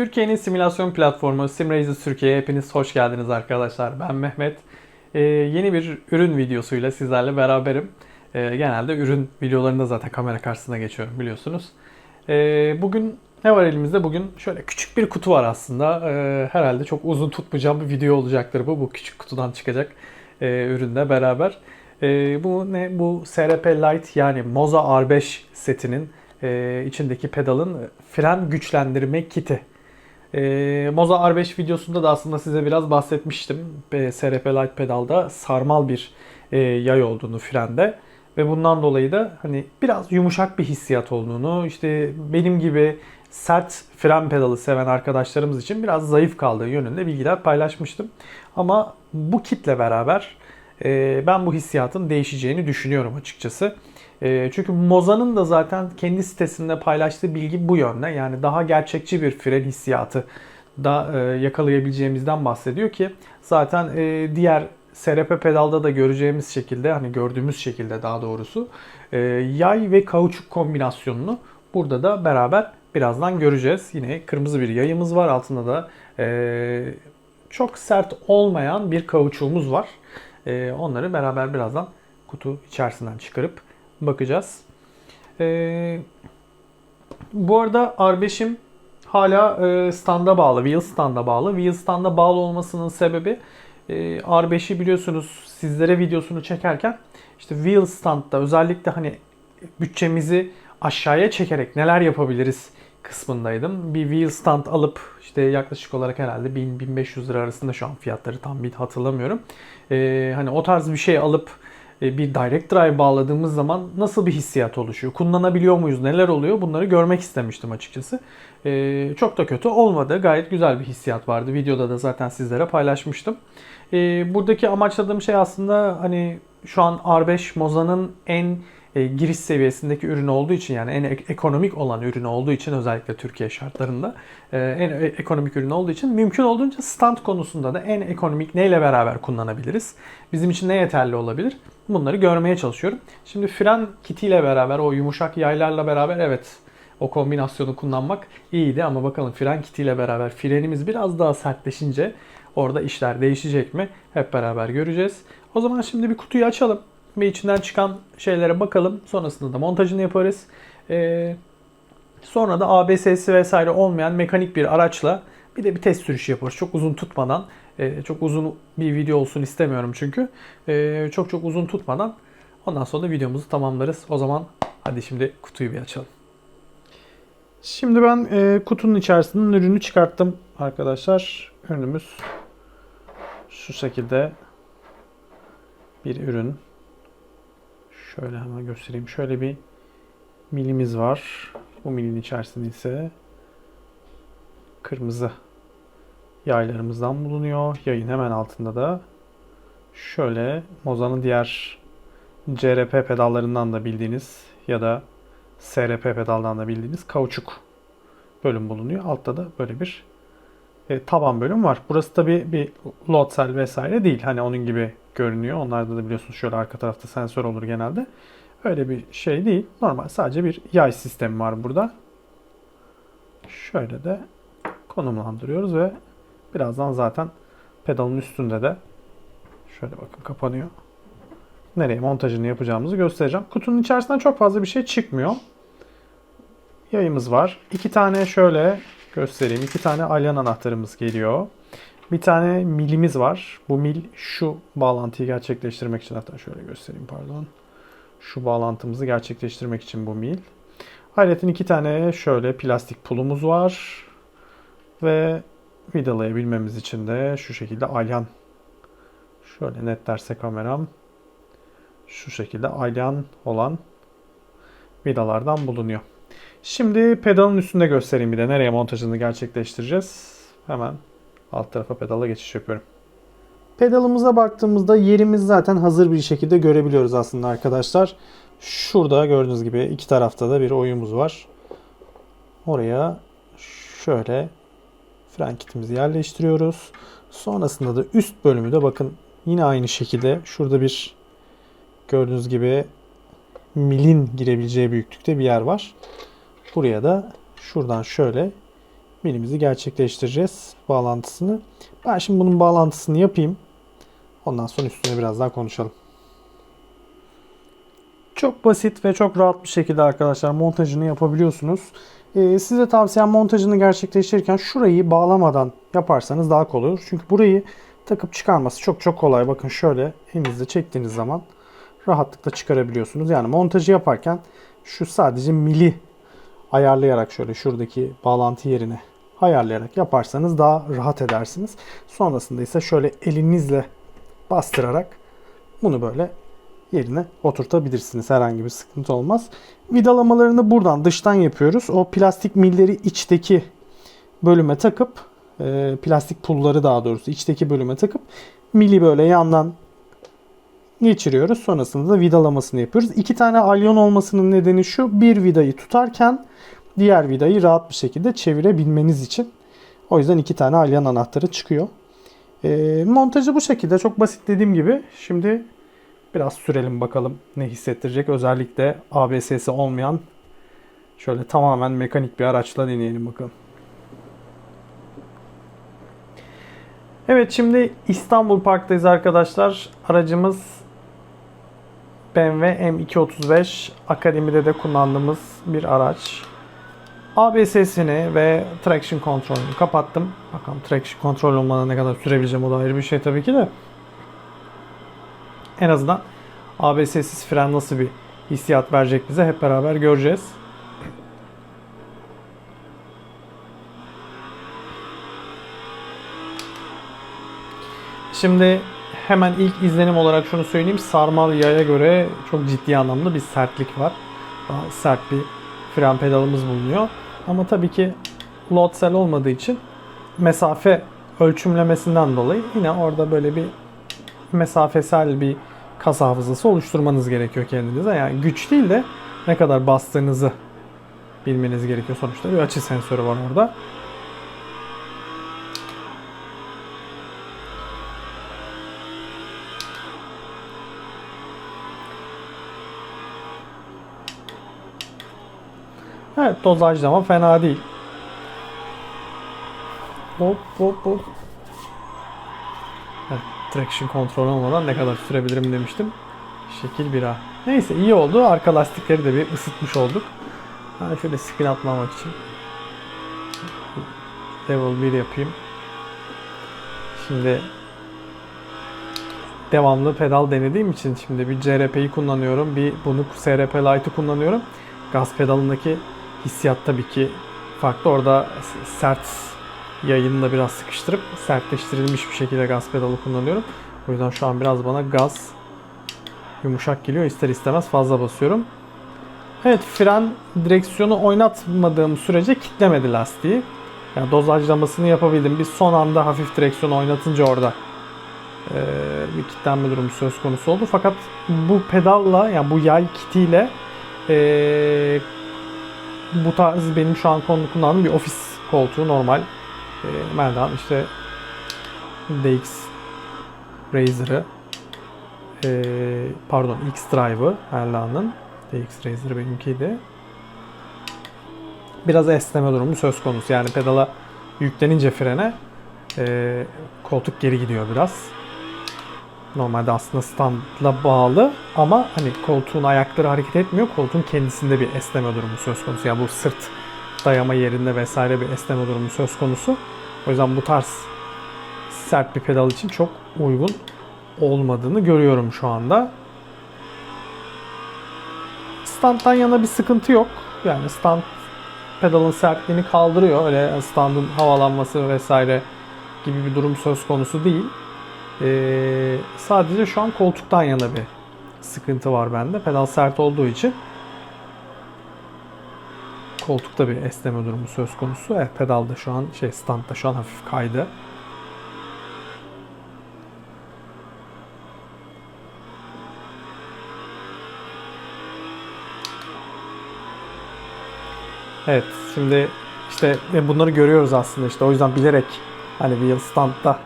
Türkiye'nin simülasyon platformu SimRaises Türkiye'ye hepiniz hoş geldiniz arkadaşlar. Ben Mehmet. Ee, yeni bir ürün videosuyla sizlerle beraberim. Ee, genelde ürün videolarında zaten kamera karşısına geçiyorum biliyorsunuz. Ee, bugün ne var elimizde? Bugün şöyle küçük bir kutu var aslında. Ee, herhalde çok uzun tutmayacağım bir video olacaktır bu. Bu küçük kutudan çıkacak e, ürünle beraber. Ee, bu ne? Bu SRP Lite yani Moza R5 setinin e, içindeki pedalın fren güçlendirme kiti. E, Moza R5 videosunda da aslında size biraz bahsetmiştim. E, SRP Lite pedalda sarmal bir e, yay olduğunu frende ve bundan dolayı da hani biraz yumuşak bir hissiyat olduğunu, işte benim gibi sert fren pedalı seven arkadaşlarımız için biraz zayıf kaldığı yönünde bilgiler paylaşmıştım. Ama bu kitle beraber e, ben bu hissiyatın değişeceğini düşünüyorum açıkçası. E, çünkü Moza'nın da zaten kendi sitesinde paylaştığı bilgi bu yönde. Yani daha gerçekçi bir fren hissiyatı da e, yakalayabileceğimizden bahsediyor ki zaten e, diğer SRP pedalda da göreceğimiz şekilde hani gördüğümüz şekilde daha doğrusu e, yay ve kauçuk kombinasyonunu burada da beraber birazdan göreceğiz. Yine kırmızı bir yayımız var altında da e, çok sert olmayan bir kauçuğumuz var. E, onları beraber birazdan kutu içerisinden çıkarıp bakacağız. E, bu arada R5'im hala e, standa bağlı, wheel standa bağlı. Wheel standa bağlı olmasının sebebi e, R5'i biliyorsunuz sizlere videosunu çekerken işte wheel standda özellikle hani bütçemizi aşağıya çekerek neler yapabiliriz kısmındaydım. Bir wheel stand alıp işte yaklaşık olarak herhalde 1000-1500 lira arasında şu an fiyatları tam bir hatırlamıyorum. Ee, hani o tarz bir şey alıp bir direct drive bağladığımız zaman nasıl bir hissiyat oluşuyor? Kullanabiliyor muyuz? Neler oluyor? Bunları görmek istemiştim açıkçası. Ee, çok da kötü olmadı. Gayet güzel bir hissiyat vardı. Videoda da zaten sizlere paylaşmıştım. Ee, buradaki amaçladığım şey aslında hani şu an R5 Moza'nın en e, giriş seviyesindeki ürün olduğu için yani en ek- ekonomik olan ürün olduğu için özellikle Türkiye şartlarında e, en e- ekonomik ürün olduğu için mümkün olduğunca stand konusunda da en ekonomik neyle beraber kullanabiliriz? Bizim için ne yeterli olabilir? Bunları görmeye çalışıyorum. Şimdi fren kitiyle beraber o yumuşak yaylarla beraber evet o kombinasyonu kullanmak iyiydi ama bakalım fren kitiyle beraber frenimiz biraz daha sertleşince orada işler değişecek mi? Hep beraber göreceğiz. O zaman şimdi bir kutuyu açalım ve içinden çıkan şeylere bakalım. Sonrasında da montajını yaparız. Ee, sonra da ABS'si vesaire olmayan mekanik bir araçla bir de bir test sürüşü yaparız. Çok uzun tutmadan. Ee, çok uzun bir video olsun istemiyorum çünkü. Ee, çok çok uzun tutmadan. Ondan sonra da videomuzu tamamlarız. O zaman hadi şimdi kutuyu bir açalım. Şimdi ben e, kutunun içerisinden ürünü çıkarttım arkadaşlar. Ürünümüz şu şekilde bir ürün. Şöyle hemen göstereyim. Şöyle bir milimiz var. Bu milin içerisinde ise kırmızı yaylarımızdan bulunuyor. Yayın hemen altında da şöyle Moza'nın diğer CRP pedallarından da bildiğiniz ya da SRP pedaldan da bildiğiniz kauçuk bölüm bulunuyor. Altta da böyle bir e, taban bölüm var. Burası tabi bir load cell vesaire değil. Hani onun gibi görünüyor. Onlarda da biliyorsunuz şöyle arka tarafta sensör olur genelde. Öyle bir şey değil. Normal sadece bir yay sistemi var burada. Şöyle de konumlandırıyoruz ve birazdan zaten pedalın üstünde de şöyle bakın kapanıyor. Nereye montajını yapacağımızı göstereceğim. Kutunun içerisinden çok fazla bir şey çıkmıyor. Yayımız var. İki tane şöyle göstereyim. İki tane alyan anahtarımız geliyor. Bir tane milimiz var. Bu mil şu bağlantıyı gerçekleştirmek için hatta şöyle göstereyim pardon. Şu bağlantımızı gerçekleştirmek için bu mil. Hayretin iki tane şöyle plastik pulumuz var. Ve vidalayabilmemiz için de şu şekilde alyan. Şöyle netlerse kameram. Şu şekilde alyan olan vidalardan bulunuyor. Şimdi pedalın üstünde göstereyim bir de nereye montajını gerçekleştireceğiz. Hemen alt tarafa pedala geçiş yapıyorum. Pedalımıza baktığımızda yerimiz zaten hazır bir şekilde görebiliyoruz aslında arkadaşlar. Şurada gördüğünüz gibi iki tarafta da bir oyumuz var. Oraya şöyle fren kitimizi yerleştiriyoruz. Sonrasında da üst bölümü de bakın yine aynı şekilde şurada bir gördüğünüz gibi milin girebileceği büyüklükte bir yer var. Buraya da şuradan şöyle milimizi gerçekleştireceğiz bağlantısını. Ben şimdi bunun bağlantısını yapayım. Ondan sonra üstüne biraz daha konuşalım. Çok basit ve çok rahat bir şekilde arkadaşlar montajını yapabiliyorsunuz. Ee, size tavsiyem montajını gerçekleştirirken şurayı bağlamadan yaparsanız daha kolay olur. Çünkü burayı takıp çıkarması çok çok kolay. Bakın şöyle elinizle çektiğiniz zaman rahatlıkla çıkarabiliyorsunuz. Yani montajı yaparken şu sadece mili ayarlayarak şöyle şuradaki bağlantı yerine ayarlayarak yaparsanız daha rahat edersiniz. Sonrasında ise şöyle elinizle bastırarak bunu böyle yerine oturtabilirsiniz. Herhangi bir sıkıntı olmaz. Vidalamalarını buradan dıştan yapıyoruz. O plastik milleri içteki bölüme takıp e, plastik pulları daha doğrusu içteki bölüme takıp mili böyle yandan geçiriyoruz. Sonrasında da vidalamasını yapıyoruz. İki tane alyon olmasının nedeni şu. Bir vidayı tutarken diğer vidayı rahat bir şekilde çevirebilmeniz için. O yüzden iki tane alyan anahtarı çıkıyor. E, montajı bu şekilde. Çok basit dediğim gibi. Şimdi biraz sürelim bakalım ne hissettirecek. Özellikle ABS'si olmayan şöyle tamamen mekanik bir araçla deneyelim bakalım. Evet şimdi İstanbul Park'tayız arkadaşlar. Aracımız BMW M235 Akademi'de de kullandığımız bir araç. ABS'sini ve traction kontrolünü kapattım. Bakalım traction kontrol olmadan ne kadar sürebileceğim o da ayrı bir şey tabii ki de. En azından ABS'siz fren nasıl bir hissiyat verecek bize hep beraber göreceğiz. Şimdi hemen ilk izlenim olarak şunu söyleyeyim. Sarmal yaya göre çok ciddi anlamda bir sertlik var. Daha sert bir fren pedalımız bulunuyor. Ama tabii ki load cell olmadığı için mesafe ölçümlemesinden dolayı yine orada böyle bir mesafesel bir kas hafızası oluşturmanız gerekiyor kendinize. Yani güç değil de ne kadar bastığınızı bilmeniz gerekiyor sonuçta. Bir açı sensörü var orada. Evet dozajlama fena değil. Hop hop hop. Evet, traction kontrol olmadan ne kadar sürebilirim demiştim. Şekil 1A. Neyse iyi oldu. Arka lastikleri de bir ısıtmış olduk. Ben şöyle spin atmamak için. Level 1 yapayım. Şimdi devamlı pedal denediğim için şimdi bir CRP'yi kullanıyorum. Bir bunu SRP Lite'ı kullanıyorum. Gaz pedalındaki hissiyat tabii ki farklı. Orada sert yayını da biraz sıkıştırıp sertleştirilmiş bir şekilde gaz pedalı kullanıyorum. O yüzden şu an biraz bana gaz yumuşak geliyor. İster istemez fazla basıyorum. Evet fren direksiyonu oynatmadığım sürece kitlemedi lastiği. Yani dozajlamasını yapabildim. Bir son anda hafif direksiyonu oynatınca orada e, bir kitlenme durumu söz konusu oldu. Fakat bu pedalla yani bu yay kitiyle e, bu tarz benim şu an kullandığım bir ofis koltuğu normal. E, Meldan işte DX Razer'ı e, pardon X Drive'ı Erlan'ın DX Razer benimkiydi. Biraz esneme durumu söz konusu. Yani pedala yüklenince frene e, koltuk geri gidiyor biraz. Normalde aslında standla bağlı ama hani koltuğun ayakları hareket etmiyor. Koltuğun kendisinde bir esneme durumu söz konusu. Yani bu sırt dayama yerinde vesaire bir esneme durumu söz konusu. O yüzden bu tarz sert bir pedal için çok uygun olmadığını görüyorum şu anda. Standtan yana bir sıkıntı yok. Yani stand pedalın sertliğini kaldırıyor. Öyle standın havalanması vesaire gibi bir durum söz konusu değil. Ee, sadece şu an koltuktan yana bir sıkıntı var bende. Pedal sert olduğu için koltukta bir esneme durumu söz konusu. Evet pedalda şu an şey standda şu an hafif kaydı. Evet şimdi işte bunları görüyoruz aslında işte o yüzden bilerek hani bir yıl standda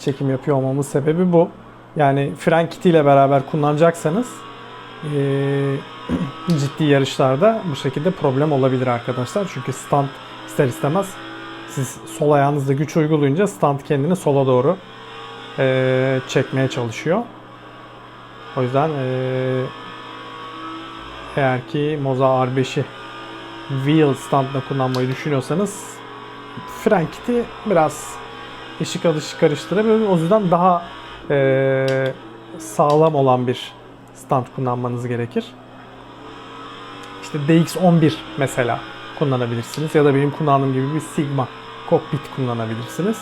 çekim yapıyor olmamın sebebi bu. Yani fren kitiyle beraber kullanacaksanız ee, ciddi yarışlarda bu şekilde problem olabilir arkadaşlar. Çünkü stand ister istemez siz sol ayağınızda güç uygulayınca stand kendini sola doğru eee, çekmeye çalışıyor. O yüzden eee, eğer ki Moza R5'i wheel standla kullanmayı düşünüyorsanız fren kiti biraz ışık alışı karıştırabilir. O yüzden daha eee, sağlam olan bir stand kullanmanız gerekir. İşte DX11 mesela kullanabilirsiniz ya da benim kullandığım gibi bir Sigma kokpit kullanabilirsiniz.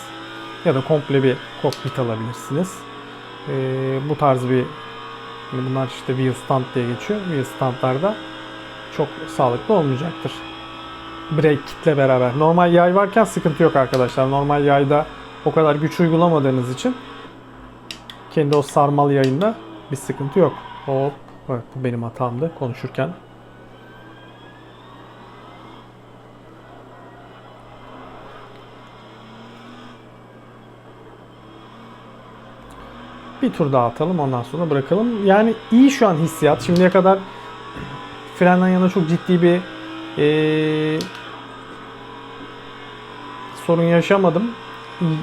Ya da komple bir kokpit alabilirsiniz. Ee, bu tarz bir bunlar işte wheel stand diye geçiyor. Wheel standlarda çok sağlıklı olmayacaktır. Brake kitle beraber. Normal yay varken sıkıntı yok arkadaşlar. Normal yayda o kadar güç uygulamadığınız için kendi o sarmal yayında bir sıkıntı yok. Hop. Evet, bu benim hatamdı konuşurken. Bir tur daha atalım ondan sonra bırakalım. Yani iyi şu an hissiyat. Şimdiye kadar frenden yana çok ciddi bir eee, sorun yaşamadım.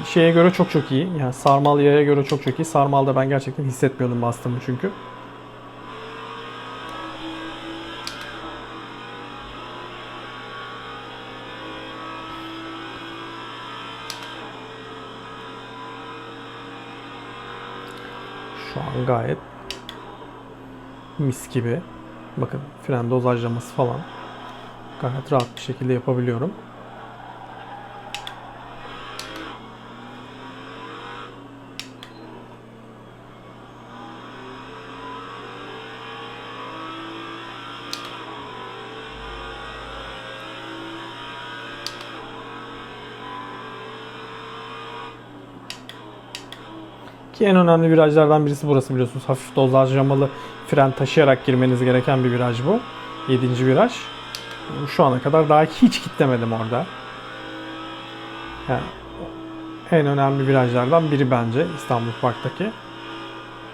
Şeye göre çok çok iyi. Yani sarmal yaya göre çok çok iyi. Sarmalda ben gerçekten hissetmiyordum bastığımı çünkü. Şu an gayet mis gibi. Bakın fren dozajlaması falan gayet rahat bir şekilde yapabiliyorum. Ki en önemli virajlardan birisi burası biliyorsunuz. Hafif dozajlamalı fren taşıyarak girmeniz gereken bir viraj bu. 7. viraj. Şu ana kadar daha hiç kitlemedim orada. Yani en önemli virajlardan biri bence İstanbul Park'taki.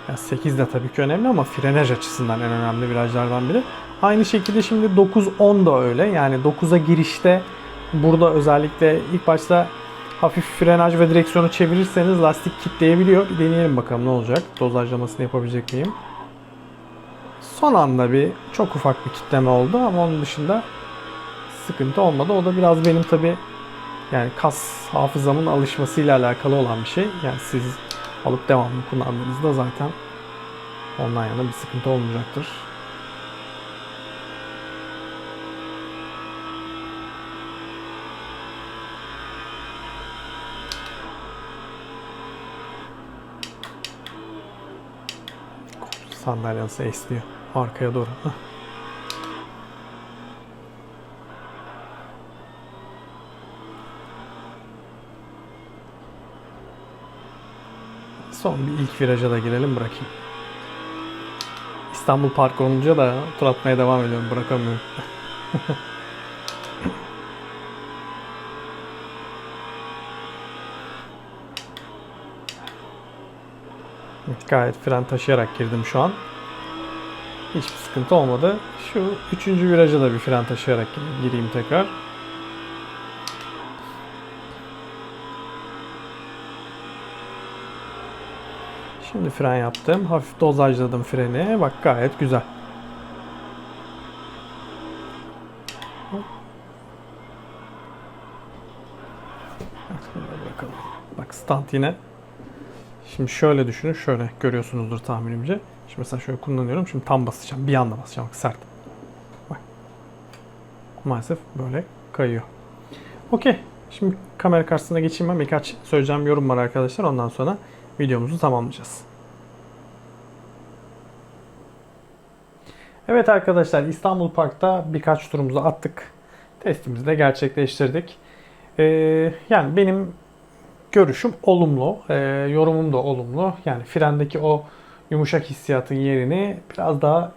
Yani 8 de tabii ki önemli ama frenaj açısından en önemli virajlardan biri. Aynı şekilde şimdi 9-10 da öyle. Yani 9'a girişte burada özellikle ilk başta hafif frenaj ve direksiyonu çevirirseniz lastik kitleyebiliyor. Bir deneyelim bakalım ne olacak. Dozajlamasını yapabilecek miyim? Son anda bir çok ufak bir kitleme oldu ama onun dışında sıkıntı olmadı. O da biraz benim tabi yani kas hafızamın alışmasıyla alakalı olan bir şey. Yani siz alıp devamlı kullandığınızda zaten ondan yana bir sıkıntı olmayacaktır. Sandalye nasıl esniyor arkaya doğru. Hah. Son bir ilk viraja da girelim bırakayım. İstanbul Park olunca da tur atmaya devam ediyorum bırakamıyorum. Gayet fren taşıyarak girdim şu an. Hiçbir sıkıntı olmadı. Şu üçüncü viraja da bir fren taşıyarak gireyim tekrar. Şimdi fren yaptım. Hafif dozajladım freni. Bak gayet güzel. Bırakalım. Bak stand yine Şimdi şöyle düşünün, şöyle görüyorsunuzdur tahminimce. Şimdi mesela şöyle kullanıyorum, şimdi tam basacağım, bir anda basacağım, bak sert. Bak. Maalesef böyle kayıyor. Okey, şimdi kamera karşısına geçeyim ben. Birkaç söyleyeceğim yorum var arkadaşlar, ondan sonra videomuzu tamamlayacağız. Evet arkadaşlar, İstanbul Park'ta birkaç turumuzu attık. Testimizi de gerçekleştirdik. Ee, yani benim görüşüm olumlu. E, yorumum da olumlu. Yani frendeki o yumuşak hissiyatın yerini biraz daha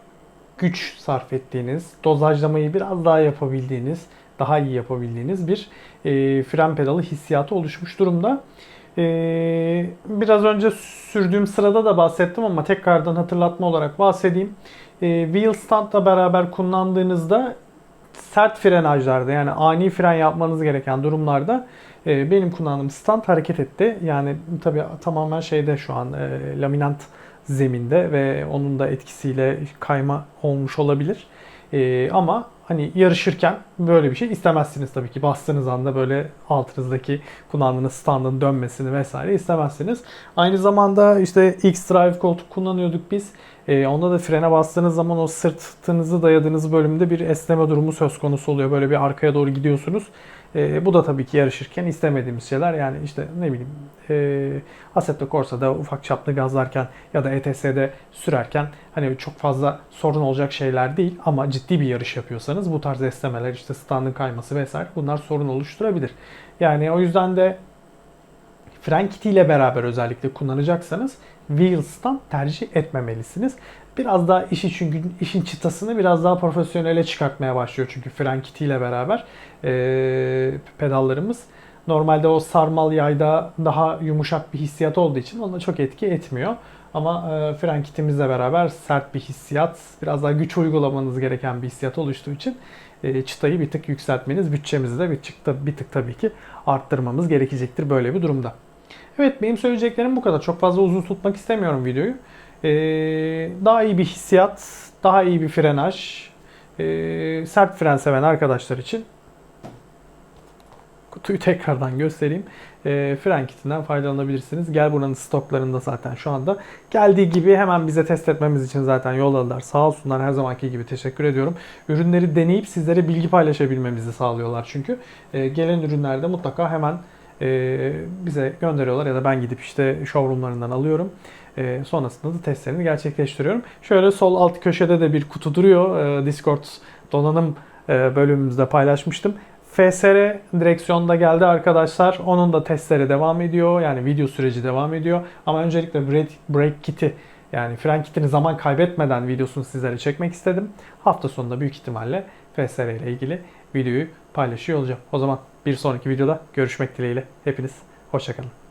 güç sarf ettiğiniz, dozajlamayı biraz daha yapabildiğiniz, daha iyi yapabildiğiniz bir e, fren pedalı hissiyatı oluşmuş durumda. E, biraz önce sürdüğüm sırada da bahsettim ama tekrardan hatırlatma olarak bahsedeyim. E, wheel standla beraber kullandığınızda sert frenajlarda yani ani fren yapmanız gereken durumlarda e, benim kullandığım stand hareket etti. Yani tabii tamamen şeyde şu an e, laminant zeminde ve onun da etkisiyle kayma olmuş olabilir. E, ama hani yarışırken böyle bir şey istemezsiniz tabii ki. Bastığınız anda böyle altınızdaki kullandığınız standın dönmesini vesaire istemezsiniz. Aynı zamanda işte X-Drive koltuk kullanıyorduk biz. E, onda da frene bastığınız zaman o sırtınızı dayadığınız bölümde bir esneme durumu söz konusu oluyor. Böyle bir arkaya doğru gidiyorsunuz. E, bu da tabii ki yarışırken istemediğimiz şeyler. Yani işte ne bileyim e, Assetto Corsa'da ufak çaplı gazlarken ya da ETS'de sürerken hani çok fazla sorun olacak şeyler değil ama ciddi bir yarış yapıyorsanız bu tarz esnemeler işte standın kayması vesaire bunlar sorun oluşturabilir. Yani o yüzden de fren kiti ile beraber özellikle kullanacaksanız wheel stand tercih etmemelisiniz. Biraz daha işi çünkü işin çıtasını biraz daha profesyonele çıkartmaya başlıyor çünkü fren kiti ile beraber e, pedallarımız. Normalde o sarmal yayda daha yumuşak bir hissiyat olduğu için ona çok etki etmiyor. Ama e, fren kitimizle beraber sert bir hissiyat, biraz daha güç uygulamanız gereken bir hissiyat oluştuğu için e, çıtayı bir tık yükseltmeniz, bütçemizi de bir tık, bir tık tabii ki arttırmamız gerekecektir böyle bir durumda. Evet benim söyleyeceklerim bu kadar. Çok fazla uzun tutmak istemiyorum videoyu. Ee, daha iyi bir hissiyat, daha iyi bir frenaj, ee, sert fren seven arkadaşlar için kutuyu tekrardan göstereyim. Ee, fren kitinden faydalanabilirsiniz. Gel buranın stoklarında zaten şu anda. Geldiği gibi hemen bize test etmemiz için zaten yolladılar. Sağ olsunlar her zamanki gibi teşekkür ediyorum. Ürünleri deneyip sizlere bilgi paylaşabilmemizi sağlıyorlar çünkü. Ee, gelen ürünlerde mutlaka hemen e, bize gönderiyorlar ya da ben gidip işte showroomlarından alıyorum. E, sonrasında da testlerini gerçekleştiriyorum. Şöyle sol alt köşede de bir kutu duruyor. E, Discord donanım e, bölümümüzde paylaşmıştım. FSR direksiyonda geldi arkadaşlar. Onun da testleri devam ediyor. Yani video süreci devam ediyor. Ama öncelikle brake, kiti yani fren kitini zaman kaybetmeden videosunu sizlere çekmek istedim. Hafta sonunda büyük ihtimalle FSR ile ilgili videoyu paylaşıyor olacağım. O zaman bir sonraki videoda görüşmek dileğiyle. Hepiniz hoşçakalın.